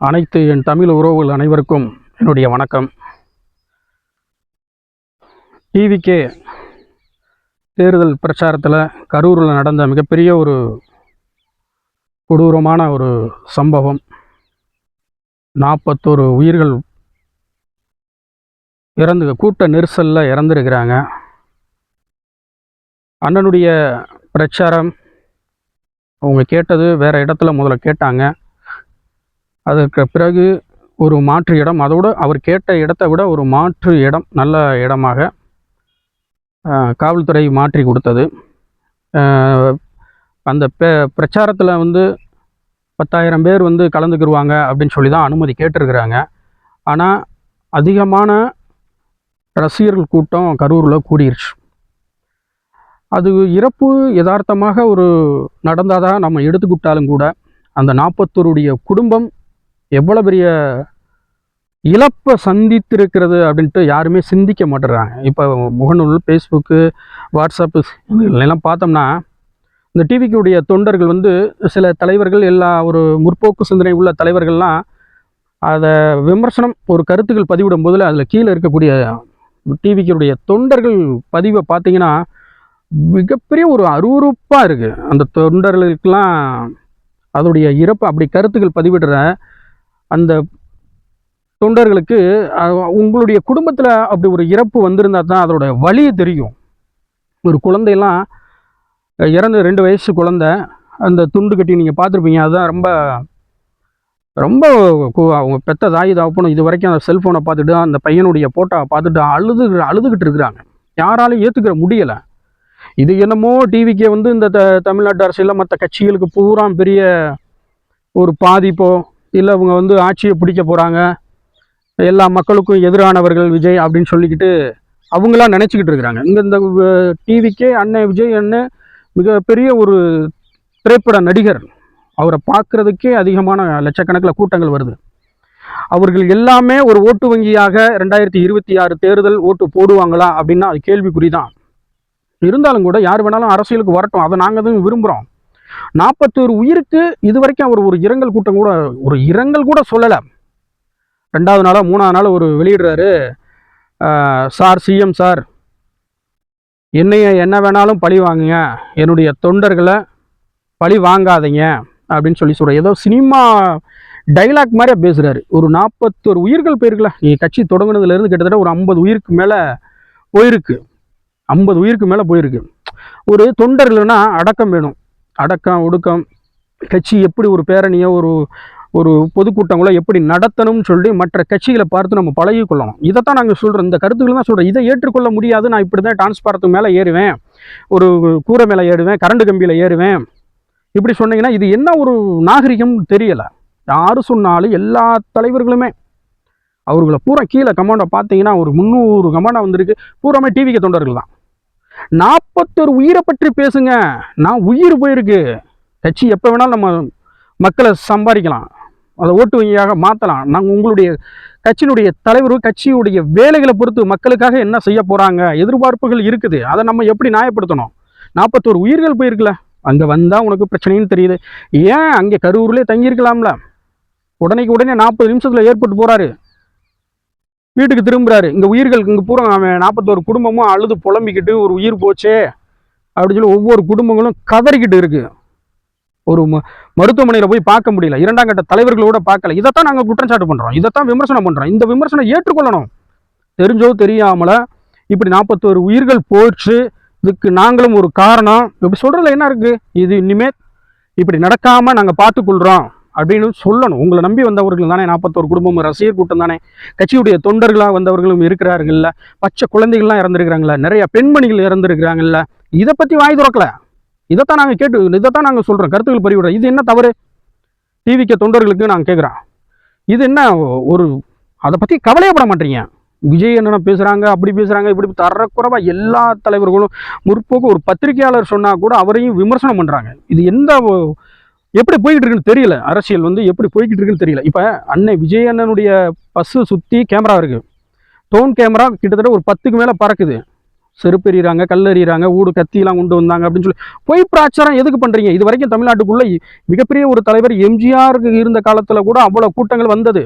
அனைத்து என் தமிழ் உறவுகள் அனைவருக்கும் என்னுடைய வணக்கம். டிவிகே தேர்தல் பிரச்சாரத்தில் கரூரில் நடந்த மிகப்பெரிய ஒரு கொடூரமான ஒரு சம்பவம். நாற்பத்தோரு உயிர்கள் இறந்து கூட்ட நெரிசலில் இறந்துருக்கிறாங்க. அண்ணனுடைய பிரச்சாரம் அவங்க கேட்டது வேறு இடத்துல முதல்ல கேட்டாங்க. அதற்கு பிறகு ஒரு மாற்று இடம் அதோட அவர் கேட்ட இடத்தை விட ஒரு மாற்று இடம் நல்ல இடமாக காவல்துறை மாற்றி கொடுத்தது. அந்த பெ பிரச்சாரத்தில் வந்து பத்தாயிரம் பேர் வந்து கலந்துக்கிடுவாங்க அப்படின்னு சொல்லி தான் அனுமதி கேட்டிருக்கிறாங்க. ஆனால் அதிகமான ரசிகர்கள் கூட்டம் கரூரில் கூடிருச்சு. அது இறப்பு யதார்த்தமாக ஒரு நடந்தாதான் நம்ம எடுத்துக்கிட்டாலும் கூட அந்த நாற்பத்தோருடைய குடும்பம் எவ்வளோ பெரிய இழப்பை சந்தித்திருக்கிறது அப்படின்ட்டு யாருமே சிந்திக்க மாட்டேறாங்க. இப்போ முகநூல் ஃபேஸ்புக்கு வாட்ஸ்அப்பு எல்லாம் பார்த்தோம்னா இந்த டிவிக்குடைய தொண்டர்கள் வந்து சில தலைவர்கள் எல்லா ஒரு முற்போக்கு சிந்தனை உள்ள தலைவர்கள்லாம் அதை விமர்சனம் ஒரு கருத்துக்கள் பதிவிடும் போதில் அதில் கீழே இருக்கக்கூடிய டிவிக்குடைய தொண்டர்கள் பதிவை பார்த்தீங்கன்னா மிகப்பெரிய ஒரு அருவருப்பாக இருக்குது அந்த தொண்டர்களுக்கெல்லாம் அதோடைய இறப்பு அப்படி கருத்துக்கள் பதிவிடுற அந்த தொண்டர்களுக்கு உங்களுடைய குடும்பத்தில் அப்படி ஒரு இறப்பு வந்திருந்தா தான் அதோட வழியை தெரியும். ஒரு குழந்தையெல்லாம் இறந்து ரெண்டு வயசு குழந்த அந்த துண்டு கட்டி நீங்கள் பார்த்துருப்பீங்க அதுதான் ரொம்ப ரொம்ப அவங்க பெத்த தாய் தாப்பனும் இது வரைக்கும் அந்த செல்ஃபோனை பார்த்துட்டு அந்த பையனுடைய ஃபோட்டோவை பார்த்துட்டு அழுது அழுதுகிட்டு இருக்கிறாங்க. யாராலையும் ஏற்றுக்கிற முடியலை. இது என்னமோ டிவிக்கே வந்து இந்த த தமிழ்நாட்டு அரசியலில் மற்ற கட்சிகளுக்கு பூரா பெரிய ஒரு பாதிப்போ இல்லை அவங்க வந்து ஆட்சியை பிடிக்க போகிறாங்க எல்லா மக்களுக்கும் எதிரானவர்கள் விஜய் அப்படின்னு சொல்லிக்கிட்டு அவங்களாம் நினச்சிக்கிட்டு இருக்கிறாங்க. இங்கே இந்த டிவிக்கே அண்ணன் விஜய் அண்ணன் மிகப்பெரிய ஒரு திரைப்பட நடிகர். அவரை பார்க்குறதுக்கே அதிகமான லட்சக்கணக்கில் கூட்டங்கள் வருது. அவர்கள் எல்லாமே ஒரு ஓட்டு வங்கியாக ரெண்டாயிரத்தி இருபத்தி ஆறு தேர்தல் ஓட்டு போடுவாங்களா அப்படின்னா அது கேள்விக்குறி தான் இருந்தாலும் கூட யார் வேணாலும் அரசியலுக்கு வரட்டும். அதை நாங்கள் தான் விரும்புகிறோம் நாற்பத்தோரு உயிருக்கு இது வரைக்கும் அவர் ஒரு இரங்கல் கூட்டம் கூட ஒரு இரங்கல் கூட சொல்லலை. ரெண்டாவது நாளாக மூணாவது நாள் ஒரு வெளியிடுறாரு சார் சிஎம் சார் என்னைய என்ன வேணாலும் பழி வாங்குங்க. என்னுடைய தொண்டர்களை பழி வாங்காதீங்க அப்படின்னு சொல்லி சொல்கிறார் ஏதோ சினிமா டைலாக் மாதிரியே பேசுகிறாரு ஒரு நாற்பத்தோரு உயிர்கள் போயிருக்கல நீ கட்சி தொடங்குனதுலேருந்து கிட்டத்தட்ட ஒரு ஐம்பது உயிருக்கு மேலே போயிருக்கு. ஐம்பது உயிருக்கு மேலே போயிருக்கு. ஒரு தொண்டர்கள்னா அடக்கம் வேணும். அடக்கம் ஒடுக்கம் கட்சி எப்படி ஒரு பேரணியோ ஒரு ஒரு பொதுக்கூட்டங்களோ எப்படி நடத்தணும்னு சொல்லி மற்ற கட்சிகளை பார்த்து நம்ம பழகிக்கொள்ளணும். இதை தான் நாங்கள் சொல்கிறோம் இந்த கருத்துக்கள் தான் சொல்கிறோம் இதை ஏற்றுக்கொள்ள முடியாது. நான் இப்படி தான் டிரான்ஸ்பாரத்துக்கு மேலே ஏறுவேன். ஒரு கூரை மேலே ஏறுவேன். கரண்டு கம்பியில் ஏறுவேன். இப்படி சொன்னீங்கன்னா இது என்ன ஒரு நாகரிகம் தெரியலை. யார் சொன்னாலும் எல்லா தலைவர்களுமே அவர்களை பூரா கீழே கமாண்டை பார்த்தீங்கன்னா ஒரு முந்நூறு கமாண்டா வந்திருக்கு. பூராமே டிவிக்கு தொண்டர்கள் தான். நாற்பத்தொரு உயிரை பற்றி பேசுங்க. நான் உயிர் போயிருக்கு. கட்சி எப்போ வேணாலும் நம்ம மக்களை சம்பாதிக்கலாம். அதை ஓட்டு வங்கியாக மாற்றலாம் நாங்கள் உங்களுடைய கட்சியினுடைய தலைவர் கட்சியுடைய வேலைகளை பொறுத்து மக்களுக்காக என்ன செய்ய போகிறாங்க எதிர்பார்ப்புகள் இருக்குது. அதை நம்ம எப்படி நியாயப்படுத்தணும்? நாற்பத்தோரு உயிர்கள் போயிருக்குல்ல அங்கே வந்தால் உனக்கு பிரச்சனைன்னு தெரியுது. ஏன் அங்கே கரூர்லேயே தங்கியிருக்கலாம்ல? உடனேக்கு உடனே நாற்பது நிமிஷத்தில் ஏற்பட்டு போகிறாரு வீட்டுக்கு திரும்புகிறாரு இங்கே உயிர்கள் இங்கே பூரா அவன் நாற்பத்தோரு குடும்பமும் அழுது புலம்பிக்கிட்டு ஒரு உயிர் போச்சே அப்படின்னு சொல்லி ஒவ்வொரு குடும்பங்களும் கதறிக்கிட்டு இருக்கு. ஒரு ம மருத்துவமனையில் போய் பார்க்க முடியல. இரண்டாம் கட்ட தலைவர்களோட பார்க்கல. இதைத்தான் நாங்கள் குற்றச்சாட்டு பண்ணுறோம் இதைத்தான் விமர்சனம் பண்ணுறோம் இந்த விமர்சனம் ஏற்றுக்கொள்ளணும். தெரிஞ்சோ தெரியாமல இப்படி நாற்பத்தோரு உயிர்கள் போச்சு. இதுக்கு நாங்களும் ஒரு காரணம். இப்படி சொல்கிறதுல என்ன இருக்குது இது இனிமேல் இப்படி நடக்காமல் நாங்கள் பார்த்துக்கொள்கிறோம் அப்படின்னு சொல்லணும். உங்களை நம்பி வந்தவர்கள் தானே நாற்பத்தோரு குடும்பம் ரசிகர் கூட்டம் தானே கட்சியுடைய தொண்டர்களாக வந்தவர்களும் இருக்கிறார்கள்ல பச்சை குழந்தைகள்லாம் இறந்துருக்கிறாங்களா நிறைய பெண்மணிகள் இறந்துருக்கிறாங்கல்ல இதை பற்றி வாய் திறக்கல. இதைத்தான் நாங்கள் கேட்டு இதைத்தான் நாங்கள் சொல்கிறோம் கருத்துக்கள் பதிவிடுறோம். இது என்ன தவறு? டிவிக்கு தொண்டர்களுக்கு நாங்கள் கேட்குறோம் இது என்ன ஒரு அதை பற்றி கவலையப்பட மாட்டீங்க. விஜய் என்னென்ன பேசுகிறாங்க அப்படி பேசுகிறாங்க இப்படி தரக்குறைவா எல்லா தலைவர்களும் முற்போக்கு ஒரு பத்திரிகையாளர் சொன்னால் கூட அவரையும் விமர்சனம் பண்ணுறாங்க இது எந்த எப்படி போய்கிட்டு இருக்குன்னு தெரியல. அரசியல் வந்து எப்படி போய்கிட்டு இருக்குன்னு தெரியல. இப்போ அன்னை விஜய் அண்ணனுடைய பஸ்ஸு சுற்றி கேமரா இருக்குது டோன் கேமரா கிட்டத்தட்ட ஒரு பத்துக்கு மேலே பறக்குது. செருப்பெறிகிறாங்க கல்லெறிகிறாங்க ஊடு கத்தியெல்லாம் கொண்டு வந்தாங்க அப்படின்னு சொல்லி. பொய் பிராச்சாரம் எதுக்கு பண்ணுறீங்க இது வரைக்கும் தமிழ்நாட்டுக்குள்ளே மிகப்பெரிய ஒரு தலைவர் எம்ஜிஆருக்கு இருந்த காலத்தில் கூட அவ்வளோ கூட்டங்கள் வந்தது.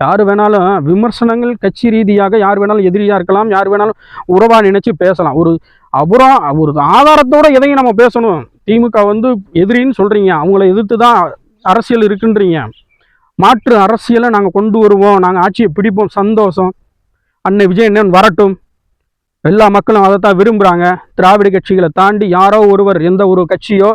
யார் வேணாலும் விமர்சனங்கள் கட்சி ரீதியாக யார் வேணாலும் எதிரியாக இருக்கலாம் யார் வேணாலும் உறவாக நினச்சி பேசலாம். ஒரு அப்புறம் ஒரு ஆதாரத்தோடு எதையும் நம்ம பேசணும். திமுக வந்து எதிரின்னு சொல்கிறீங்க அவங்கள எதிர்த்து தான் அரசியல் இருக்குன்றீங்க. மாற்று அரசியலை நாங்கள் கொண்டு வருவோம். நாங்கள் ஆட்சியை பிடிப்போம். சந்தோஷம். அன்னை விஜய் என்னன்னு வரட்டும். எல்லா மக்களும் அதைத்தான் விரும்புகிறாங்க திராவிட கட்சிகளை தாண்டி யாரோ ஒருவர் எந்த ஒரு கட்சியோ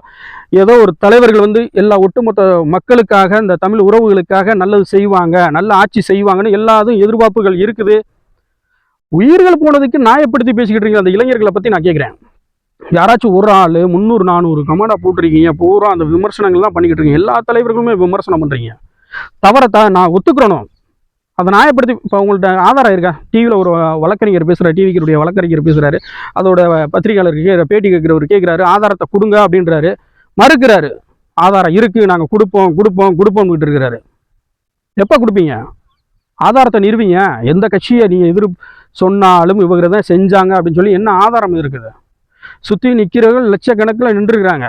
ஏதோ ஒரு தலைவர்கள் வந்து எல்லா ஒட்டுமொத்த மக்களுக்காக இந்த தமிழ் உறவுகளுக்காக நல்லது செய்வாங்க. நல்ல ஆட்சி செய்வாங்கன்னு எல்லாதும் எதிர்பார்ப்புகள் இருக்குது. உயிர்கள் போனதுக்கு நியாயப்படுத்தி பேசிக்கிட்டு இருக்கீங்க அந்த இளைஞர்களை பற்றி நான் கேட்குறேன். யாராச்சும் ஒரு ஆள் முந்நூறு நானூறு கமெண்டாக போட்டிருக்கீங்க பூரா அந்த விமர்சனங்கள் தான் பண்ணிக்கிட்டு இருக்கீங்க. எல்லா தலைவர்களுமே விமர்சனம் பண்ணுறீங்க தவறத்தை நான் ஒத்துக்கிறணும் அதை நியாயப்படுத்தி இப்போ உங்கள்ட்ட ஆதாரம் இருக்கா? டிவியில் ஒரு வழக்கறிஞர் பேசுகிறார் டிவிக்கருடைய வழக்கறிஞர் பேசுகிறாரு அதோட பத்திரிகையாளருக்கு பேட்டி கேட்குறவர் கேட்குறாரு ஆதாரத்தை கொடுங்க அப்படின்றாரு. மறுக்கிறாரு ஆதாரம் இருக்குது நாங்கள் கொடுப்போம் கொடுப்போம் கொடுப்போம்னு இருக்கிறாரு. எப்போ கொடுப்பீங்க? ஆதாரத்தை நிறுவீங்க? எந்த கட்சியை நீங்கள் எதிர் சொன்னாலும் இவங்க தான் செஞ்சாங்க அப்படின்னு சொல்லி என்ன ஆதாரம் இருக்குது? சுற்றி நிற்கிறவர்கள் லட்சக்கணக்கில் நின்றுருக்கிறாங்க.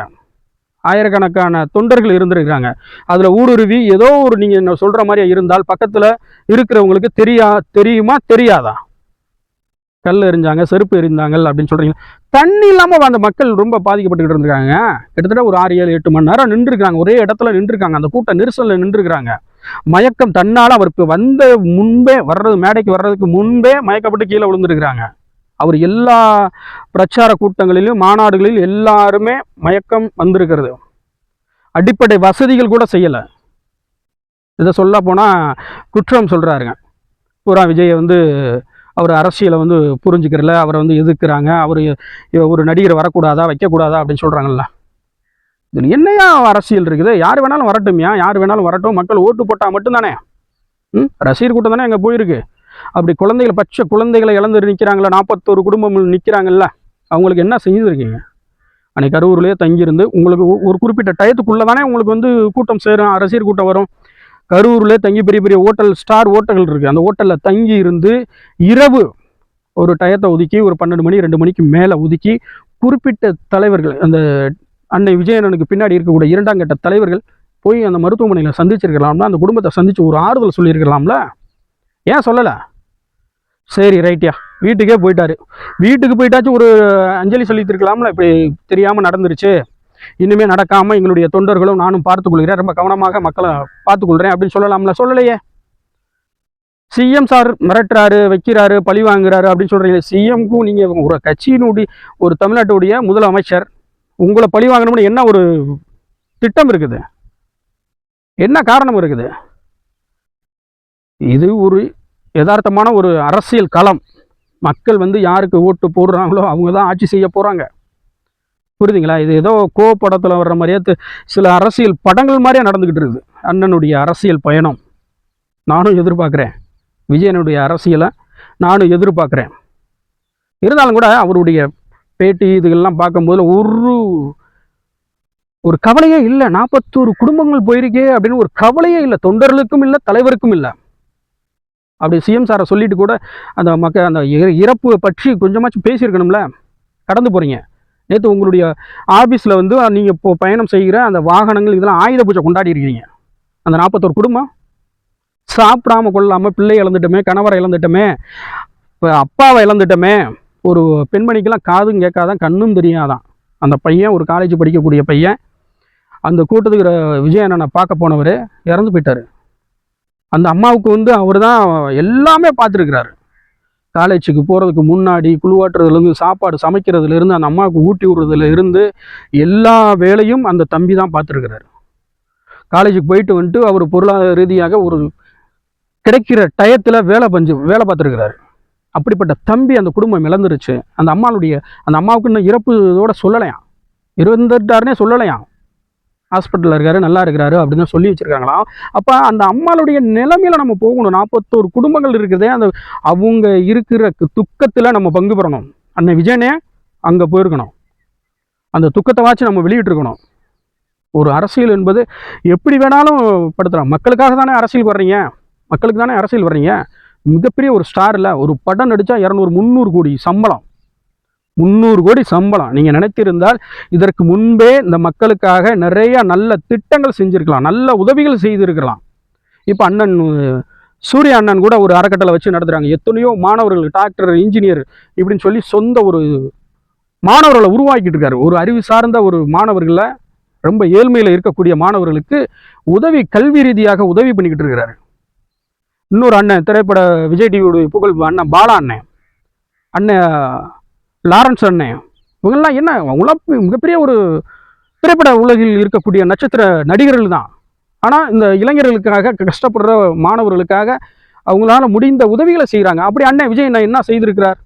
ஆயிரக்கணக்கான தொண்டர்கள் இருந்திருக்கிறாங்க. அதில் ஊடுருவி ஏதோ ஒரு நீங்கள் சொல்கிற மாதிரியே இருந்தால் பக்கத்தில் இருக்கிறவங்களுக்கு தெரியா தெரியுமா தெரியாதா? கல் எறிஞ்சாங்க செருப்பு எறிந்தாங்க அப்படின்னு சொல்கிறீங்க தண்ணி இல்லாமல் அந்த மக்கள் ரொம்ப பாதிக்கப்பட்டுக்கிட்டு இருந்திருக்காங்க. கிட்டத்தட்ட ஒரு ஆறு ஏழு எட்டு மணி நேரம் நின்றுருக்காங்க ஒரே இடத்துல நின்றுருக்காங்க. அந்த கூட்ட நெரிசலில் நின்றுருக்காங்க மயக்கம் தன்னால் அவர் இப்போ வந்த முன்பே வர்றது மேடைக்கு வர்றதுக்கு முன்பே மயக்கப்பட்டு கீழே விழுந்துருக்குறாங்க. அவர் எல்லா பிரச்சார கூட்டங்களிலும் மாநாடுகளிலும் எல்லாருமே மயக்கம் வந்திருக்கிறது. அடிப்படை வசதிகள் கூட செய்யலை. இதை சொல்ல போனால் குற்றம் சொல்கிறாருங்க பூரா விஜயை வந்து அவர் அரசியலை வந்து புரிஞ்சுக்கிறல அவரை வந்து எதிர்க்கிறாங்க அவர் ஒரு நடிகர் வரக்கூடாதா வைக்கக்கூடாதா அப்படின்னு சொல்கிறாங்கல்ல இதில் என்னையா அரசியல் இருக்குது? யார் வேணாலும் வரட்டும்யா? யார் வேணாலும் வரட்டும். மக்கள் ஓட்டு போட்டால் மட்டும்தானே? ம்? ரசிகர் கூட்டம் தானே அங்கே போயிருக்கு. அப்படி குழந்தைகள் பச்சை குழந்தைகளை இழந்து நிற்கிறாங்களா நாற்பத்தோரு குடும்பம் நிற்கிறாங்கல்ல அவங்களுக்கு என்ன செஞ்சுருக்கீங்க? அன்றைக்கி கரூர்லேயே தங்கியிருந்து உங்களுக்கு ஒரு குறிப்பிட்ட டயத்துக்குள்ளே தானே உங்களுக்கு வந்து கூட்டம் சேரும் அரசியல் கூட்டம் வரும். கரூர்லேயே தங்கி பெரிய பெரிய ஹோட்டல் ஸ்டார் ஹோட்டல்கள் இருக்குது அந்த ஹோட்டலில் தங்கி இருந்து இரவு ஒரு டயத்தை ஒதுக்கி ஒரு பன்னெண்டு மணி ரெண்டு மணிக்கு மேலே ஒதுக்கி குறிப்பிட்ட தலைவர்கள் அந்த அன்னை விஜயனனுக்கு பின்னாடி இருக்கக்கூடிய இரண்டாம் கட்ட தலைவர்கள் போய் அந்த மருத்துவமனையில் சந்திச்சிருக்கலாம்ல அந்த குடும்பத்தை சந்தித்து ஒரு ஆறுதல் சொல்லியிருக்கலாம்ல? ஏன் சொல்லலை? சரி ரைட்யா வீட்டுக்கே போயிட்டாரு. வீட்டுக்கு போயிட்டாச்சும் ஒரு அஞ்சலி சொல்லித்திருக்கலாம்ல இப்படி தெரியாமல் நடந்துருச்சு. இனிமேல் நடக்காமல் எங்களுடைய தொண்டர்களும் நானும் பார்த்துக்கொள்கிறேன் ரொம்ப கவனமாக மக்களை பார்த்துக்கொள்கிறேன் அப்படின்னு சொல்லலாம்ல. சொல்லலையே. சிஎம் சார் மிரட்டுறாரு வைக்கிறாரு பழி வாங்குறாரு அப்படின்னு சொல்கிறீங்க சிஎம்க்கும் நீங்கள் ஒரு கட்சியினுடைய ஒரு தமிழ்நாட்டுடைய முதலமைச்சர் உங்களை பழி வாங்கணும்னு என்ன ஒரு திட்டம் இருக்குது? என்ன காரணம் இருக்குது? இது ஒரு யதார்த்தமான ஒரு அரசியல் களம். மக்கள் வந்து யாருக்கு ஓட்டு போடுறாங்களோ அவங்க தான் ஆட்சி செய்ய போகிறாங்க புரியுதுங்களா? இது ஏதோ கோ படத்தில் வர்ற மாதிரியே சில அரசியல் படங்கள் மாதிரியே நடந்துக்கிட்டு இருக்குது. அண்ணனுடைய அரசியல் பயணம். நானும் எதிர்பார்க்குறேன். விஜயனுடைய அரசியலை நானும் எதிர்பார்க்குறேன். இருந்தாலும் கூட அவருடைய பேட்டி இதுகள்லாம் பார்க்கும்போது ஒரு ஒரு கவலையே இல்லை. நாற்பத்தோரு குடும்பங்கள் போயிருக்கே அப்படின்னு ஒரு கவலையே இல்லை. தொண்டர்களுக்கும் இல்லை தலைவருக்கும் இல்லை. அப்படி சிஎம் சாரை சொல்லிட்டு கூட அந்த மக்க அந்த இறப்பு பற்றி கொஞ்சமாச்சும் பேசியிருக்கணும்ல? கடந்து போகிறீங்க நேற்று உங்களுடைய ஆஃபீஸில் வந்து நீங்கள் இப்போ பயணம் செய்கிற அந்த வாகனங்கள் இதெல்லாம் ஆயுத பூஜை கொண்டாடி இருக்கிறீங்க. அந்த நாற்பத்தோரு குடும்பம்? சாப்பிடாம கொள்ளாமல் பிள்ளை இழந்துட்டோமே கணவரை இழந்துட்டோமே இப்போ அப்பாவை இழந்துட்டோமே ஒரு பெண்மணிக்கெல்லாம் காதும் கேட்காதான் கண்ணும் தெரியாதான். அந்த பையன் ஒரு காலேஜ் படிக்கக்கூடிய பையன் அந்த கூட்டத்துக்கு விஜய் விஜயண்ணனை பார்க்க போனவர் இறந்து போயிட்டார். அந்த அம்மாவுக்கு வந்து அவர் தான் எல்லாமே பார்த்துருக்கிறாரு. காலேஜுக்கு போகிறதுக்கு முன்னாடி குழுவாட்டுறதுலேருந்து சாப்பாடு சமைக்கிறதுலேருந்து அந்த அம்மாவுக்கு ஊட்டி விடுறதுல இருந்து எல்லா வேலையும் அந்த தம்பி தான் பார்த்துருக்கிறாரு. காலேஜுக்கு போயிட்டு வந்துட்டு அவர் பொருளாதார ரீதியாக ஒரு கிடைக்கிற டயத்தில் வேலை பஞ்சு வேலை பார்த்துருக்கிறாரு. அப்படிப்பட்ட தம்பி அந்த குடும்பம் இழந்துருச்சு. அந்த அம்மாவுடைய அந்த அம்மாவுக்கு இன்னும் இறப்பு இதோட சொல்லலையாம். இருந்துட்டாருன்னே சொல்லலையாம். ஹாஸ்பிட்டலில் இருக்காரு நல்லா இருக்கிறாரு அப்படின்னு தான் சொல்லி வச்சுருக்காங்களாம். அப்போ அந்த அம்மாளுடைய நிலைமையில் நம்ம போகணும். நாற்பத்தோரு குடும்பங்கள் இருக்குதே அந்த அவங்க இருக்கிற துக்கத்தில் நம்ம பங்கு பெறணும். அன்னை விஜயனே அங்கே போயிருக்கணும். அந்த துக்கத்தை வாச்சு நம்ம வெளியிட்டிருக்கணும். ஒரு அரசியல் என்பது எப்படி வேணாலும் படுத்துகிறோம் மக்களுக்காக தானே அரசியல் வர்றீங்க? மக்களுக்கு தானே அரசியல் வர்றீங்க? மிகப்பெரிய ஒரு ஸ்டாரில் ஒரு படம் நடித்தா இரநூறு முந்நூறு கோடி சம்பளம். முந்நூறு கோடி சம்பளம். நீங்கள் நினைத்திருந்தால் இதற்கு முன்பே இந்த மக்களுக்காக நிறைய நல்ல திட்டங்கள் செஞ்சுருக்கலாம். நல்ல உதவிகள் செய்திருக்கலாம். இப்போ அண்ணன் சூரிய அண்ணன் கூட ஒரு அறக்கட்டளை வச்சு நடத்துகிறாங்க எத்தனையோ மாணவர்கள் டாக்டர் இன்ஜினியர் இப்படின்னு சொல்லி சொந்த ஒரு மாணவர்களை உருவாக்கிட்டு இருக்காரு. ஒரு அறிவு சார்ந்த ஒரு மாணவர்களை ரொம்ப ஏழ்மையில் இருக்கக்கூடிய மாணவர்களுக்கு உதவி கல்வி ரீதியாக உதவி பண்ணிக்கிட்டு இருக்கிறாரு இன்னொரு அண்ணன் திரைப்பட விஜய் டிவியோட புகழ் அண்ணன் பாலா அண்ணன். அண்ணன் லாரன்ஸ் அண்ணன் இவங்கெல்லாம் என்ன அவங்களாம் மிகப்பெரிய ஒரு திரைப்பட உலகில் இருக்கக்கூடிய நட்சத்திர நடிகர்கள் தான். ஆனால் இந்த இளைஞர்களுக்காக கஷ்டப்படுற மாணவர்களுக்காக அவங்களால முடிந்த உதவிகளை செய்கிறாங்க அப்படி அண்ணன் விஜய் நான் என்ன செய்திருக்கிறார்?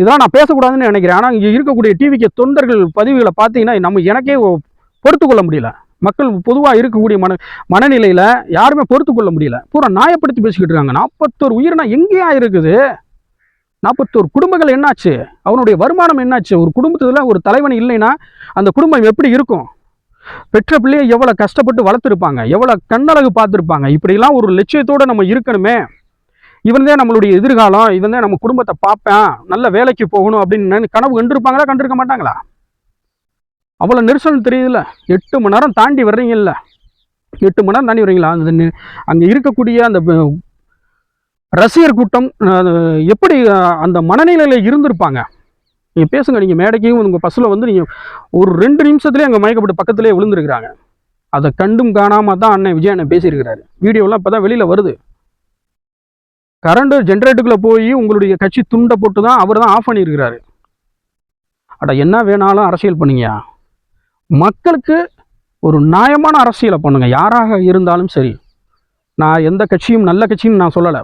இதெல்லாம் நான் பேசக்கூடாதுன்னு நினைக்கிறேன். ஆனால் இங்கே இருக்கக்கூடிய டிவிக்கு தொண்டர்கள் பதிவுகளை பார்த்தீங்கன்னா நம்ம எனக்கே பொறுத்து கொள்ள முடியல. மக்கள் பொதுவாக இருக்கக்கூடிய மன மனநிலையில் யாருமே பொறுத்து கொள்ள முடியல. பூரா நியாயப்படுத்தி பேசிக்கிட்டு இருக்காங்க. நாற்பத்தோரு உயிரினா எங்கேயா இருக்குது? நாற்பத்தோரு குடும்பங்கள் என்னாச்சு? அவனுடைய வருமானம் என்னாச்சு? ஒரு குடும்பத்தில் ஒரு தலைவன் இல்லைன்னா அந்த குடும்பம் எப்படி இருக்கும்? பெற்ற பிள்ளையை எவ்வளோ கஷ்டப்பட்டு வளர்த்துருப்பாங்க? எவ்வளோ கண்ணழகு பார்த்துருப்பாங்க? இப்படிலாம் ஒரு லட்சியத்தோடு நம்ம இருக்கணுமே. இவன் தான் நம்மளுடைய எதிர்காலம். இவன் தான் நம்ம குடும்பத்தை பார்ப்பேன். நல்ல வேலைக்கு போகணும் அப்படின்னு கனவு கண்டிருப்பாங்களா? கண்டிருக்க மாட்டாங்களா? அவ்வளோ நெரிசல் தெரியுதுல்ல? எட்டு மணி நேரம் தாண்டி வர்றீங்கல்ல? எட்டு மணி நேரம் தாண்டி வர்றீங்களா? அந்த அங்கே இருக்கக்கூடிய அந்த ரசிகர் கூட்டம் எப்படி அந்த மனநிலையில் இருந்திருப்பாங்க? நீங்கள் பேசுங்க நீங்கள் மேடைக்கும் உங்கள் பஸ்ஸில் வந்து நீங்கள் ஒரு ரெண்டு நிமிஷத்துலேயே அங்கே மயக்கப்பட்டு பக்கத்துலேயே விழுந்துருக்கிறாங்க. அதை கண்டும் காணாமல் தான் அண்ணன் விஜய் அண்ணன் பேசியிருக்கிறாரு. வீடியோலாம் இப்போ தான் வெளியில் வருது. கரண்ட் ஜென்ரேட்டருக்குள்ளே போய் உங்களுடைய கட்சி துண்டை போட்டு தான் அவர் தான் ஆஃப் பண்ணியிருக்கிறாரு. அட என்ன வேணாலும் அரசியல் பண்ணுங்கயா மக்களுக்கு ஒரு நியாயமான அரசியலை பண்ணுங்கள் யாராக இருந்தாலும் சரி. நான் எந்த கட்சியும் நல்ல கட்சின்னு நான் சொல்லலை.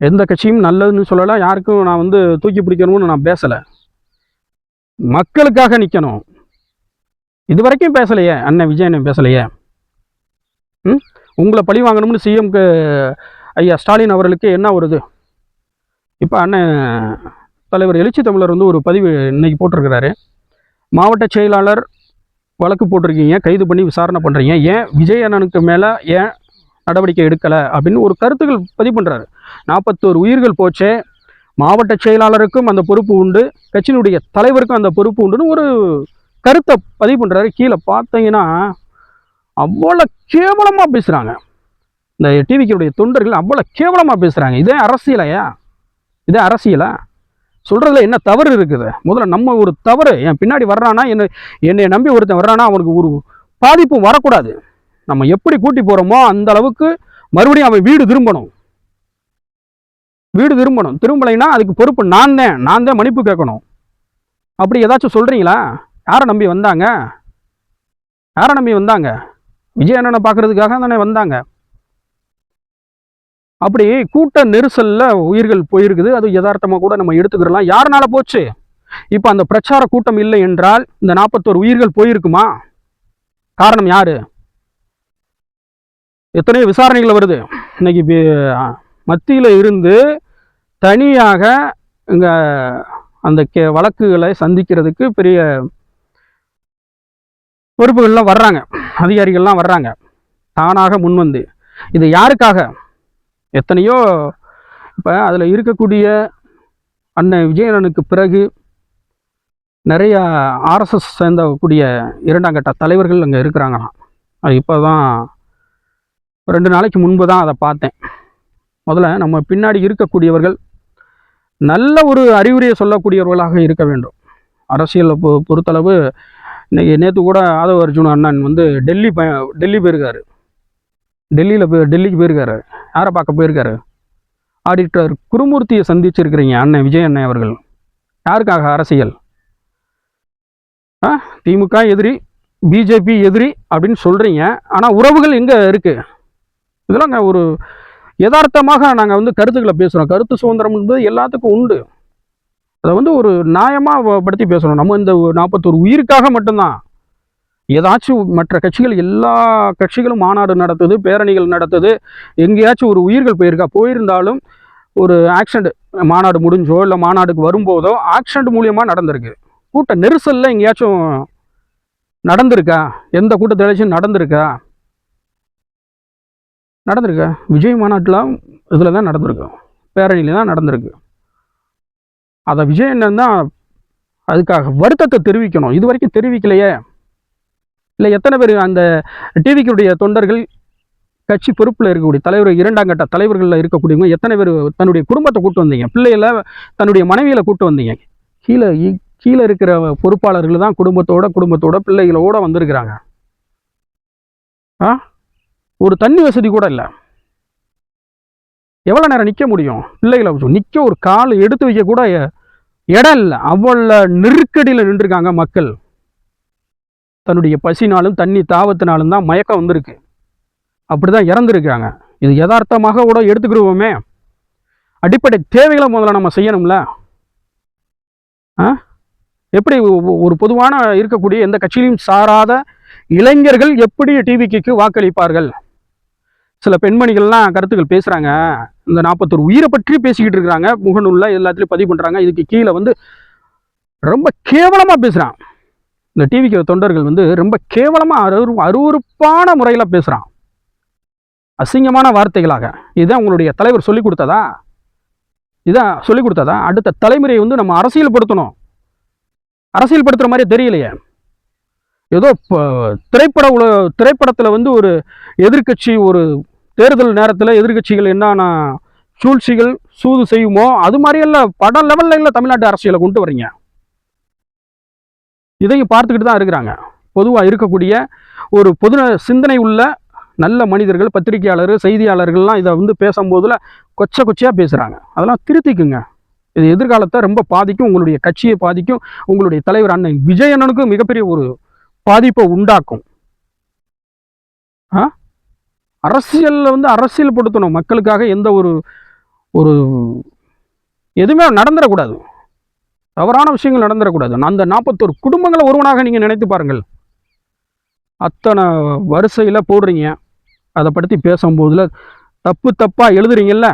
எந்த கட்சியும் நல்லதுன்னு சொல்லலை யாருக்கும் நான் வந்து தூக்கி பிடிக்கணும்னு நான் பேசலை. மக்களுக்காக நிற்கணும் இது வரைக்கும் பேசலையே அண்ணன் விஜய் அண்ணன் பேசலையே. ம்? உங்களை பழி வாங்கணும்னு சிஎம்க்கு ஐயா ஸ்டாலின் அவர்களுக்கு என்ன வருது இப்போ அண்ணன் தலைவர் எழுச்சி தமிழர் வந்து ஒரு பதிவு இன்னைக்கு போட்டிருக்கிறாரு. மாவட்ட செயலாளர் வழக்கு போட்டிருக்கீங்க கைது பண்ணி விசாரணை பண்ணுறீங்க ஏன் விஜய் அண்ணனுக்கு மேலே ஏன் நடவடிக்கை எடுக்கலை அப்படின்னு ஒரு கருத்துக்கள் பதிவு பண்ணுறாரு நாற்பத்தோரு உயிர்கள் போச்சே. மாவட்ட செயலாளருக்கும் அந்த பொறுப்பு உண்டு. கட்சியினுடைய தலைவருக்கும் அந்த பொறுப்பு உண்டுன்னு ஒரு கருத்தை பதிவு பண்ணுறாரு கீழே பார்த்தீங்கன்னா அவ்வளோ கேவலமாக பேசுகிறாங்க இந்த டிவிக்கியுடைய தொண்டர்கள் அவ்வளோ கேவலமாக பேசுகிறாங்க இதே அரசியலையா இதே அரசியலா? சொல்கிறதுல என்ன தவறு இருக்குது? முதல்ல நம்ம ஒரு தவறு. என் பின்னாடி வர்றானா? என்னை என்னை நம்பி ஒருத்தன் வர்றானா? அவனுக்கு ஒரு பாதிப்பும் வரக்கூடாது. நம்ம எப்படி கூட்டி போகிறோமோ அந்த அளவுக்கு மறுபடியும் அவன் வீடு திரும்பணும். வீடு திரும்பணும். திரும்பலைன்னா அதுக்கு பொறுப்பு நான் தான். நான் தான் மன்னிப்பு கேட்கணும். அப்படி ஏதாச்சும் சொல்கிறீங்களா யாரை நம்பி வந்தாங்க? யாரை நம்பி வந்தாங்க? விஜய் அண்ணனை பார்க்கறதுக்காக தானே வந்தாங்க. அப்படி கூட்ட நெரிசலில் உயிர்கள் போயிருக்குது. அது யதார்த்தமாக கூட நம்ம எடுத்துக்கிறலாம். யாருனால போச்சு? இப்போ அந்த பிரச்சார கூட்டம் இல்லை என்றால் இந்த நாற்பத்தோரு உயிர்கள் போயிருக்குமா? காரணம் யாரு? எத்தனையோ விசாரணைகள் வருது. இன்றைக்கி மத்தியில் இருந்து தனியாக இங்கே அந்த கே வழக்குகளை சந்திக்கிறதுக்கு பெரிய பொறுப்புகள்லாம் வர்றாங்க. அதிகாரிகள்லாம் வர்றாங்க. தானாக முன்வந்து. இது யாருக்காக? எத்தனையோ இப்போ அதில் இருக்கக்கூடிய அண்ணன் விஜயனனுக்கு பிறகு நிறையா ஆர்எஸ்எஸ் சேர்ந்தக்கூடிய இரண்டாம் கட்ட தலைவர்கள் அங்கே இருக்கிறாங்களாம். அது இப்போ தான் ரெண்டு நாளைக்கு முன்பு தான் அதை பார்த்தேன். முதல்ல நம்ம பின்னாடி இருக்கக்கூடியவர்கள் நல்ல ஒரு அறிவுரையை சொல்லக்கூடியவர்களாக இருக்க வேண்டும். அரசியலை பொ பொறுத்தளவு இன்றைக்கி நேற்று கூட ஆதவ அர்ஜுன் அண்ணன் வந்து டெல்லி ப டெல்லி போயிருக்காரு. டெல்லியில் போய் டெல்லிக்கு போயிருக்காரு. யாரை பார்க்க போயிருக்காரு? ஆடிட்டர் குருமூர்த்தியை சந்திச்சிருக்கிறீங்க அண்ணன் விஜய் அண்ணன் அவர்கள். யாருக்காக அரசியல்? ஆ திமுக எதிரி பிஜேபி எதிரி அப்படின்னு சொல்கிறீங்க ஆனால் உறவுகள் எங்கே இருக்குது இதெல்லாம் ஒரு யதார்த்தமாக நாங்கள் வந்து கருத்துக்களை பேசுகிறோம் கருத்து சுதந்திரம் என்பது எல்லாத்துக்கும் உண்டு. அதை வந்து ஒரு நியாயமாக படுத்தி பேசணும். நம்ம இந்த நாற்பத்தோரு உயிருக்காக மட்டும்தான். ஏதாச்சும் மற்ற கட்சிகள் எல்லா கட்சிகளும் மாநாடு நடத்துது பேரணிகள் நடத்துது. எங்கேயாச்சும் ஒரு உயிர்கள் போயிருக்கா? போயிருந்தாலும் ஒரு ஆக்சிடென்ட் மாநாடு முடிஞ்சோ இல்லை மாநாடுக்கு வரும்போதோ ஆக்சிடென்ட் மூலியமாக நடந்திருக்கு. கூட்ட நெரிசலில் எங்கேயாச்சும் நடந்திருக்கா? எந்த கூட்டத்திலாச்சும் நடந்திருக்கா? நடந்திருக்கு. விஜய் மாநாட்டில் இதில் தான் நடந்திருக்கு. பேரணியில் தான் நடந்திருக்கு. அதை விஜய் தான் அதுக்காக வருத்தத்தை தெரிவிக்கணும். இது வரைக்கும் தெரிவிக்கலையே. இல்லை எத்தனை பேர் அந்த டிவிக்குடைய தொண்டர்கள் கட்சி பொறுப்பில் இருக்கக்கூடிய தலைவர் இரண்டாம் கட்ட தலைவர்களில் இருக்கக்கூடியவங்க எத்தனை பேர் தன்னுடைய குடும்பத்தை கூட்டு வந்தீங்க? பிள்ளைகளை தன்னுடைய மனைவியில் கூட்டு வந்தீங்க. கீழே கீழே இருக்கிற பொறுப்பாளர்கள் தான் குடும்பத்தோட குடும்பத்தோட பிள்ளைகளோட வந்திருக்கிறாங்க. ஆ? ஒரு தண்ணி வசதி கூட இல்லை. எவ்வளோ நேரம் நிற்க முடியும்? பிள்ளைகளை நிற்க ஒரு கால் எடுத்து வைக்க கூட இடம் இல்லை. அவ்வளோ நெருக்கடியில் நின்றுருக்காங்க மக்கள். தன்னுடைய பசினாலும் தண்ணி தாவத்தினாலும் தான் மயக்கம் வந்திருக்கு. அப்படி தான் இறந்துருக்காங்க இது யதார்த்தமாக கூட எடுத்துக்கிடுவோமே. அடிப்படை தேவைகளை முதல்ல நம்ம செய்யணும்ல. ஆ? எப்படி ஒ- ஒரு பொதுவான இருக்கக்கூடிய எந்த கட்சியிலும் சாராத இளைஞர்கள் எப்படி டிவிக்கு வாக்களிப்பார்கள்? சில பெண்மணிகள்லாம் கருத்துக்கள் பேசுகிறாங்க இந்த நாற்பத்தொரு உயிரை பற்றி பேசிக்கிட்டு இருக்கிறாங்க. முகநூலில் எல்லாத்துலேயும் பதிவு பண்ணுறாங்க இதுக்கு கீழே வந்து ரொம்ப கேவலமாக பேசுகிறான் இந்த டிவிக்கு தொண்டர்கள் வந்து ரொம்ப கேவலமாக அரு அருவருப்பான முறையில் பேசுகிறான் அசிங்கமான வார்த்தைகளாக. இதுதான் உங்களுடைய தலைவர் சொல்லிக் கொடுத்ததா? இதான் சொல்லிக் கொடுத்ததா? அடுத்த தலைமுறையை வந்து நம்ம அரசியல்படுத்தணும். அரசியல்படுத்துகிற மாதிரியே தெரியலையே. ஏதோ இப்போ திரைப்பட உல திரைப்படத்தில் வந்து ஒரு எதிர்க்கட்சி ஒரு தேர்தல் நேரத்தில் எதிர்க்கட்சிகள் என்னென்ன சூழ்ச்சிகள் சூது செய்யுமோ அது மாதிரியெல்லாம் படம் லெவலில் இல்லை தமிழ்நாட்டு அரசியலை கொண்டு வரீங்க இதையும் பார்த்துக்கிட்டு தான் இருக்கிறாங்க. பொதுவாக இருக்கக்கூடிய ஒரு பொது சிந்தனை உள்ள நல்ல மனிதர்கள் பத்திரிகையாளர் செய்தியாளர்கள்லாம் இதை வந்து பேசும்போதில் கொச்ச கொச்சையாக பேசுகிறாங்க அதெல்லாம் திருத்திக்குங்க. இது எதிர்காலத்தை ரொம்ப பாதிக்கும். உங்களுடைய கட்சியை பாதிக்கும். உங்களுடைய தலைவர் அண்ணன் விஜயனனுக்கும் மிகப்பெரிய ஒரு பாதிப்பை உண்டாக்கும். ஆ? அரசியலில் வந்து அரசியல் படுத்தணும் மக்களுக்காக எந்த ஒரு ஒரு எதுவுமே நடந்துடக்கூடாது. தவறான விஷயங்கள் நடந்துடக்கூடாது. அந்த நாற்பத்தோரு குடும்பங்களை ஒருவனாக நீங்கள் நினைத்து பாருங்கள். அத்தனை வரிசையில் போடுறீங்க. அதை பற்றி பேசும்போதில் தப்பு தப்பாக எழுதுறீங்கல்ல?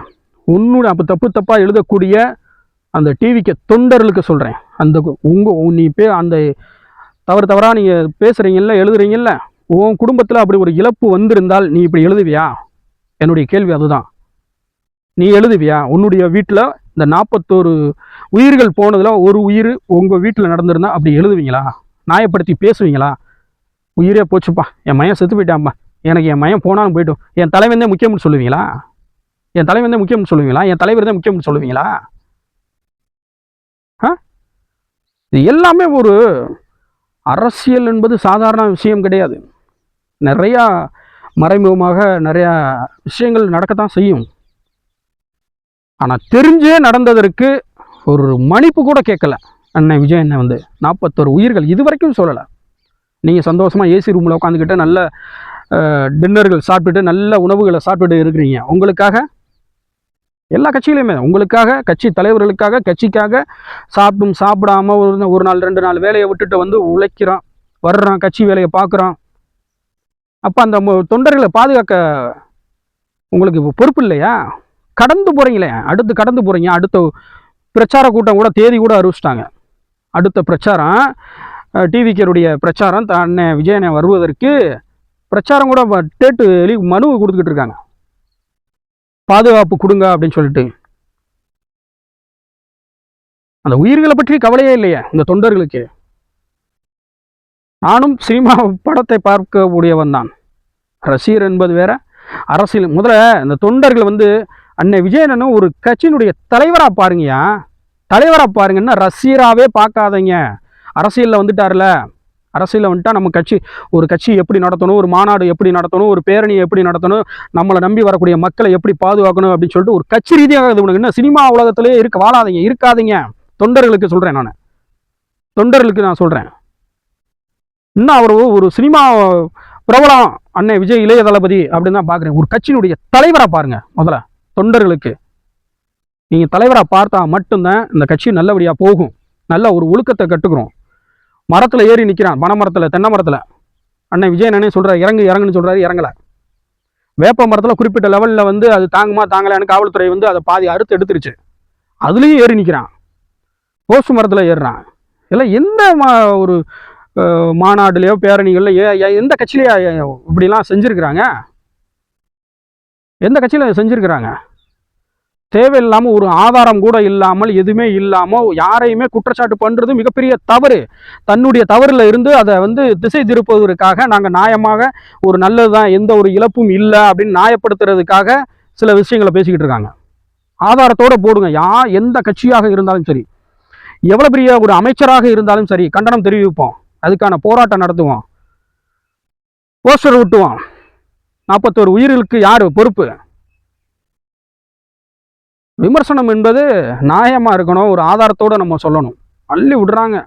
உன்னுடைய அப்போ தப்பு தப்பாக எழுதக்கூடிய அந்த டிவிக்கு தொண்டர்களுக்கு சொல்கிறேன் அந்த உங்கள் நீ பே அந்த தவறு தவறாக நீங்கள் பேசுகிறீங்கல்ல எழுதுறீங்கல்ல உன் குடும்பத்தில் அப்படி ஒரு இழப்பு வந்திருந்தால் நீ இப்படி எழுதுவியா? என்னுடைய கேள்வி அதுதான். நீ எழுதுவியா? உன்னுடைய வீட்டில் இந்த நாற்பத்தோரு உயிர்கள் போனதில் ஒரு உயிர் உங்கள் வீட்டில் நடந்திருந்தா அப்படி எழுதுவீங்களா? நியாயப்படுத்தி பேசுவீங்களா? உயிரே போச்சுப்பா. என் மயம் செத்து போயிட்டான்ப்பா எனக்கு என் மயம் போனாலும் போய்ட்டும் என் தலைவன் தான் முக்கியம்னு சொல்லுவீங்களா? என் தலைவன் தான் முக்கியம்னு சொல்லுவீங்களா? என் தலைவர் தான் முக்கியம்னு சொல்லுவீங்களா? ஆ? இது எல்லாமே ஒரு அரசியல் என்பது சாதாரண விஷயம் கிடையாது. நிறையா மறைமுகமாக நிறையா விஷயங்கள் நடக்கத்தான் செய்யும். ஆனால் தெரிஞ்சே நடந்ததற்கு ஒரு மன்னிப்பு கூட கேட்கல. அண்ணன் விஜய் அண்ணன் வந்து நாற்பத்தொரு உயிர்கள் இது வரைக்கும் சொல்லலை. நீங்கள் சந்தோஷமாக ஏசி ரூமில் உட்காந்துக்கிட்டு நல்ல டின்னர்கள் சாப்பிட்டுட்டு நல்ல உணவுகளை சாப்பிட்டுட்டு இருக்கிறீங்க. உங்களுக்காக எல்லா கட்சியிலையுமே உங்களுக்காக கட்சி தலைவர்களுக்காக கட்சிக்காக சாப்பிடும் சாப்பிடாம ஒரு ஒரு நாள் ரெண்டு நாள் வேலையை விட்டுட்டு வந்து உழைக்கிறான். வர்றான் கட்சி வேலையை பார்க்குறான். அப்போ அந்த தொண்டர்களை பாதுகாக்க உங்களுக்கு இப்போ பொறுப்பு இல்லையா? கடந்து போகிறீங்களே அடுத்து கடந்து போகிறீங்க அடுத்த பிரச்சார கூட்டம் கூட தேதி கூட அறிவிச்சிட்டாங்க. அடுத்த பிரச்சாரம் டிவிக்கருடைய பிரச்சாரம் தான் அண்ணன் விஜயனை வருவதற்கு பிரச்சாரம் கூட டேட்டு மனு கொடுத்துக்கிட்டு இருக்காங்க. பாதுகாப்பு கொடுங்க அப்படின்னு சொல்லிட்டு. அந்த உயிர்களை பற்றி கவலையே இல்லையே இந்த தொண்டர்களுக்கு. நானும் சினிமா படத்தை பார்க்கக்கூடியவன் தான். ரசிகர் என்பது வேற அரசியல். முதல்ல இந்த தொண்டர்கள் வந்து அன்னை விஜயனும் ஒரு கட்சியினுடைய தலைவராக பாருங்கயா தலைவராக பாருங்கன்னா ரசிகராகவே பார்க்காதீங்க. அரசியலில் வந்துட்டார்ல. அரசியலில் வந்துட்டால் நம்ம கட்சி ஒரு கட்சி எப்படி நடத்தணும் ஒரு மாநாடு எப்படி நடத்தணும் ஒரு பேரணியை எப்படி நடத்தணும் நம்மளை நம்பி வரக்கூடிய மக்களை எப்படி பாதுகாக்கணும் அப்படின்னு சொல்லிட்டு ஒரு கட்சி ரீதியாக இது உனக்கு என்ன சினிமா உலகத்திலே இருக்க வாழாதீங்க இருக்காதீங்க. தொண்டர்களுக்கு சொல்கிறேன் நான். தொண்டர்களுக்கு நான் சொல்கிறேன் இன்னும் அவர் ஒரு சினிமா பிரபலம் அன்னை விஜய் இளைய தளபதி அப்படின்னு தான் பார்க்குறேன் ஒரு கட்சியினுடைய தலைவராக பாருங்கள் முதல்ல. தொண்டர்களுக்கு. நீங்கள் தலைவராக பார்த்தா மட்டும்தான் இந்த கட்சி நல்லபடியாக போகும். நல்ல ஒரு ஒழுக்கத்தை கட்டுக்கிறோம். மரத்தில் ஏறி நிற்கிறான் பனமரத்தில் தென்னை மரத்தில். அண்ணன் விஜய் அண்ணனே சொல்கிறார் இறங்கு இறங்குன்னு சொல்கிறாரு இறங்கலை. வேப்ப மரத்தில் குறிப்பிட்ட லெவலில் வந்து அது தாங்குமா தாங்கலைன்னு காவல்துறை வந்து அதை பாதி அறுத்து எடுத்துருச்சு. அதுலேயும் ஏறி நிற்கிறான் போஸ்ட் மரத்தில் ஏறுறான். இல்லை எந்த மா ஒரு மாநாடுலையோ பேரணிகள்ல ஏ ஏ- எந்த கட்சியிலையா இப்படிலாம் செஞ்சுருக்கிறாங்க? எந்த கட்சியில் செஞ்சுருக்கிறாங்க? தேவையில்லாமல் ஒரு ஆதாரம் கூட இல்லாமல் எதுவுமே இல்லாமல் யாரையுமே குற்றச்சாட்டு பண்ணுறது மிகப்பெரிய தவறு. தன்னுடைய தவறில் இருந்து அதை வந்து திசை திருப்புவதற்காக நாங்கள் நியாயமாக ஒரு நல்லது தான் எந்த ஒரு இழப்பும் இல்லை அப்படின்னு நியாயப்படுத்துறதுக்காக சில விஷயங்களை பேசிக்கிட்டு இருக்காங்க. ஆதாரத்தோடு போடுங்க. யா எந்த கட்சியாக இருந்தாலும் சரி எவ்வளோ பெரிய ஒரு அமைச்சராக இருந்தாலும் சரி கண்டனம் தெரிவிப்போம். அதுக்கான போராட்டம் நடத்துவோம். போஸ்டர் விட்டுவோம் நாற்பத்தோரு உயிர்களுக்கு யார் பொறுப்பு? விமர்சனம் என்பது நியாயமாக இருக்கணும் ஒரு ஆதாரத்தோடு நம்ம சொல்லணும். அள்ளி விடுறாங்க.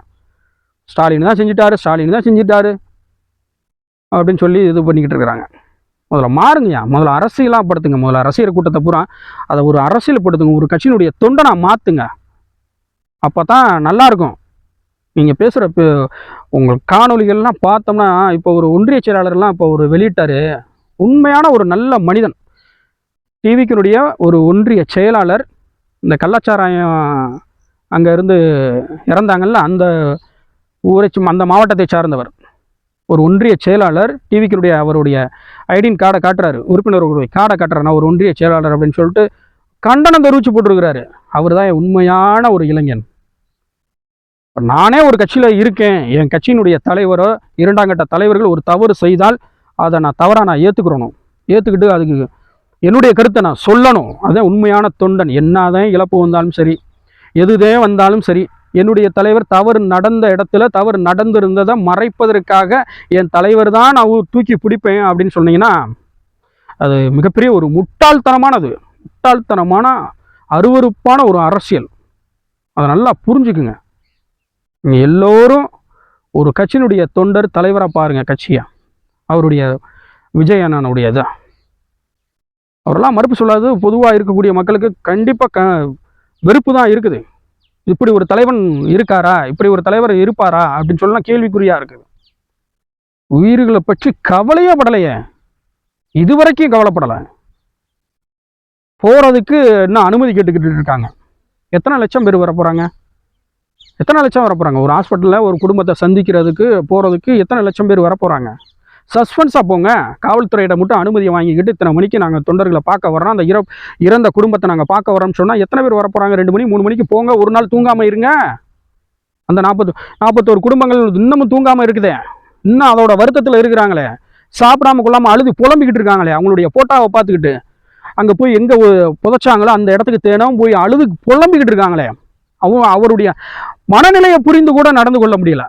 ஸ்டாலின் தான் செஞ்சிட்டாரு ஸ்டாலின் தான் செஞ்சிட்டாரு அப்படின்னு சொல்லி இது பண்ணிக்கிட்டு இருக்கிறாங்க. முதல்ல மாறுங்கய்யா. முதல்ல அரசியலாக படுத்துங்க. முதல்ல அரசியல் கூட்டத்தை பூரா அதை ஒரு அரசியல் படுத்துங்க. ஒரு கட்சியினுடைய தொண்டனை மாற்றுங்க அப்போ தான் நல்லாயிருக்கும் நீங்கள் பேசுகிற இப்போ உங்கள் காணொலிகள்லாம் பார்த்தோம்னா இப்போ ஒரு ஒன்றிய செயலாளர்லாம் இப்போ ஒரு வெளியிட்டார். உண்மையான ஒரு நல்ல மனிதன். டிவிக்கினுடைய ஒரு ஒன்றிய செயலாளர் இந்த கள்ளச்சாராயம் அங்கே இருந்து இறந்தாங்கல்ல அந்த ஊரை சும்மா அந்த மாவட்டத்தை சார்ந்தவர். ஒரு ஒன்றிய செயலாளர் டிவிக்கினுடைய அவருடைய ஐடின் கார்டை காட்டுறாரு. உறுப்பினர்களுடைய கார்டை காட்டுறாரு. நான் ஒரு ஒன்றிய செயலாளர் அப்படின்னு சொல்லிட்டு கண்டனம் தெரிவித்து போட்டிருக்கிறாரு. அவர் தான் உண்மையான ஒரு இளைஞன். நானே ஒரு கட்சியில் இருக்கேன். என் கட்சியினுடைய தலைவரோ இரண்டாம் கட்ட தலைவர்கள் ஒரு தவறு செய்தால் அதை நான் தவறாக நான் ஏற்றுக்கிறணும் ஏற்றுக்கிட்டு அதுக்கு என்னுடைய கருத்தை நான் சொல்லணும். அதான் உண்மையான தொண்டன். என்னதான் இழப்பு வந்தாலும் சரி எதுதே வந்தாலும் சரி என்னுடைய தலைவர் தவறு நடந்த இடத்துல தவறு நடந்திருந்ததை மறைப்பதற்காக என் தலைவர் தான் நான் தூக்கி பிடிப்பேன் அப்படின்னு சொன்னீங்கன்னா அது மிகப்பெரிய ஒரு முட்டாள்தனமானது. முட்டாள்தனமான அருவருப்பான ஒரு அரசியல். அதை நல்லா புரிஞ்சுக்குங்க. நீங்கள் எல்லோரும் ஒரு கட்சியினுடைய தொண்டர் தலைவராக பாருங்கள் கட்சியை. அவருடைய விஜய் அண்ணனுடைய இதை அவரெல்லாம் மறுப்பு சொல்லாது பொதுவாக இருக்கக்கூடிய மக்களுக்கு கண்டிப்பாக க வெறுப்பு தான் இருக்குது. இப்படி ஒரு தலைவன் இருக்காரா? இப்படி ஒரு தலைவர் இருப்பாரா? அப்படின்னு சொல்லலாம் கேள்விக்குறியாக இருக்குது. உயிர்களை பற்றி கவலையே படலையே. இதுவரைக்கும் கவலைப்படலை. போகிறதுக்கு இன்னும் அனுமதி கேட்டுக்கிட்டு இருக்காங்க. எத்தனை லட்சம் பேர் வர போகிறாங்க எத்தனை லட்சம் வர போகிறாங்க ஒரு ஹாஸ்பிட்டலில் ஒரு குடும்பத்தை சந்திக்கிறதுக்கு போகிறதுக்கு எத்தனை லட்சம் பேர் வர போகிறாங்க சஸ்பென்ஸாக போங்க. காவல்துறையிட மட்டும் அனுமதியை வாங்கிக்கிட்டு இத்தனை மணிக்கு நாங்கள் தொண்டர்களை பார்க்க வரோம் அந்த இற இறந்த குடும்பத்தை நாங்கள் பார்க்க வரோம்னு சொன்னால் எத்தனை பேர் வரப்போகிறாங்க ரெண்டு மணி மூணு மணிக்கு போங்க. ஒரு நாள் தூங்காமல் இருங்க. அந்த நாற்பது நாற்பத்தோரு குடும்பங்கள் இன்னமும் தூங்காமல் இருக்குதே. இன்னும் அதோட வருத்தத்தில் இருக்கிறாங்களே. சாப்பிடாம கொள்ளாமல் அழுது புலம்பிக்கிட்டு இருக்காங்களே. அவங்களுடைய போட்டோவை பார்த்துக்கிட்டு. அங்கே போய் எங்கே புதைச்சாங்களோ அந்த இடத்துக்கு தேனம் போய் அழுது புலம்பிக்கிட்டு இருக்காங்களே. அவங்க அவருடைய மனநிலையை புரிந்து கூட நடந்து கொள்ள முடியல.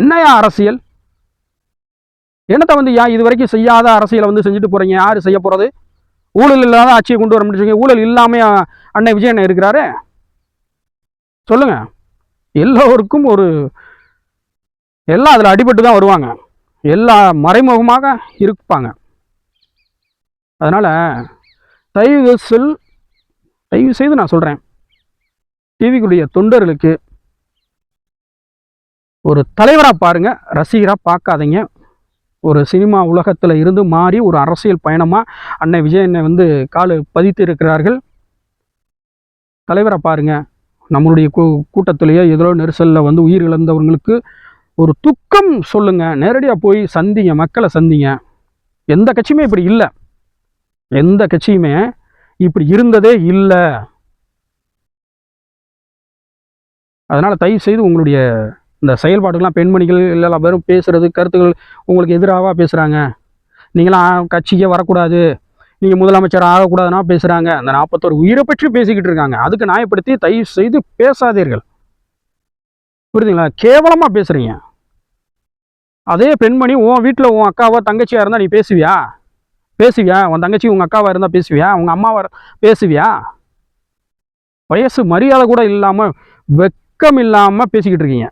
என்னையா அரசியல்? என்னத்தை வந்து ஏன் இது வரைக்கும் செய்யாத அரசியலை வந்து செஞ்சுட்டு போகிறீங்க யார் செய்ய போகிறது ஊழல் இல்லாத ஆட்சியை கொண்டு வர முடிச்சுங்க ஊழல் இல்லாமல் அண்ணன் விஜய் அண்ணன் இருக்கிறாரு? சொல்லுங்க. எல்லோருக்கும் ஒரு எல்லாம் அதில் அடிபட்டு தான் வருவாங்க. எல்லா மறைமுகமாக இருப்பாங்க. அதனால் தயவு செல் தயவு செய்து நான் சொல்கிறேன் டிவிக்குடைய தொண்டர்களுக்கு ஒரு தலைவராக பாருங்கள் ரசிகராக பார்க்காதீங்க. ஒரு சினிமா உலகத்தில் இருந்து மாறி ஒரு அரசியல் பயணமாக அன்னை விஜயனை வந்து காலு பதித்து இருக்கிறார்கள் தலைவரை பாருங்க. நம்மளுடைய கூ கூட்டத்திலேயோ எதிரோ நெரிசலில் வந்து உயிர் இழந்தவங்களுக்கு ஒரு துக்கம் சொல்லுங்கள் நேரடியாக போய் சந்திங்க மக்களை சந்திங்க. எந்த கட்சியுமே இப்படி இல்லை. எந்த கட்சியுமே இப்படி இருந்ததே இல்லை. அதனால் தயவு செய்து உங்களுடைய இந்த செயல்பாடுகள்லாம் பெண்மணிகள் இல்லை வெறும் பேசுகிறது கருத்துக்கள் உங்களுக்கு எதிராக பேசுகிறாங்க நீங்களாம் கட்சிக்கே வரக்கூடாது. நீங்கள் முதலமைச்சர் ஆகக்கூடாதுன்னா பேசுகிறாங்க அந்த நாற்பத்தோரு உயிரை பற்றி பேசிக்கிட்டு இருக்காங்க. அதுக்கு நியாயப்படுத்தி தயவு செய்து பேசாதீர்கள். புரியுதுங்களா? கேவலமாக பேசுகிறீங்க அதே பெண்மணி உன் வீட்டில் உன் அக்காவோ தங்கச்சியாக இருந்தால் நீ பேசுவியா? பேசுவியா? உன் தங்கச்சி உங்கள் அக்காவாக இருந்தால் பேசுவியா? உங்கள் அம்மாவை பேசுவியா? வயசு மரியாதை கூட இல்லாமல் வெக்கம் இல்லாமல் பேசிக்கிட்டு இருக்கீங்க.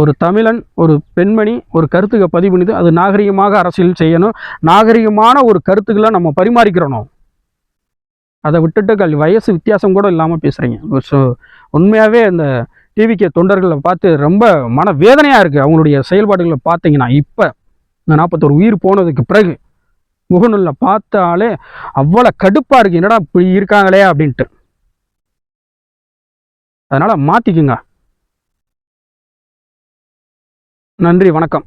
ஒரு தமிழன் ஒரு பெண்மணி ஒரு கருத்துக்க பதிவு பண்ணுது அது நாகரிகமாக அரசியல் செய்யணும். நாகரிகமான ஒரு கருத்துக்களை நம்ம பரிமாறிக்கிறணும். அதை விட்டுட்டு கல் வயசு வித்தியாசம் கூட இல்லாமல் பேசுகிறீங்க ஸோ உண்மையாகவே இந்த டிவிக்கு தொண்டர்களை பார்த்து ரொம்ப மன வேதனையாக இருக்குது அவங்களுடைய செயல்பாடுகளை பார்த்தீங்கன்னா இப்போ இந்த நாற்பத்தொரு உயிர் போனதுக்கு பிறகு முகநூலில் பார்த்தாலே அவ்வளோ கடுப்பாக இருக்குது என்னடா இப்படி இருக்காங்களே அப்படின்ட்டு. அதனால் மாற்றிக்குங்க நன்றி வணக்கம்.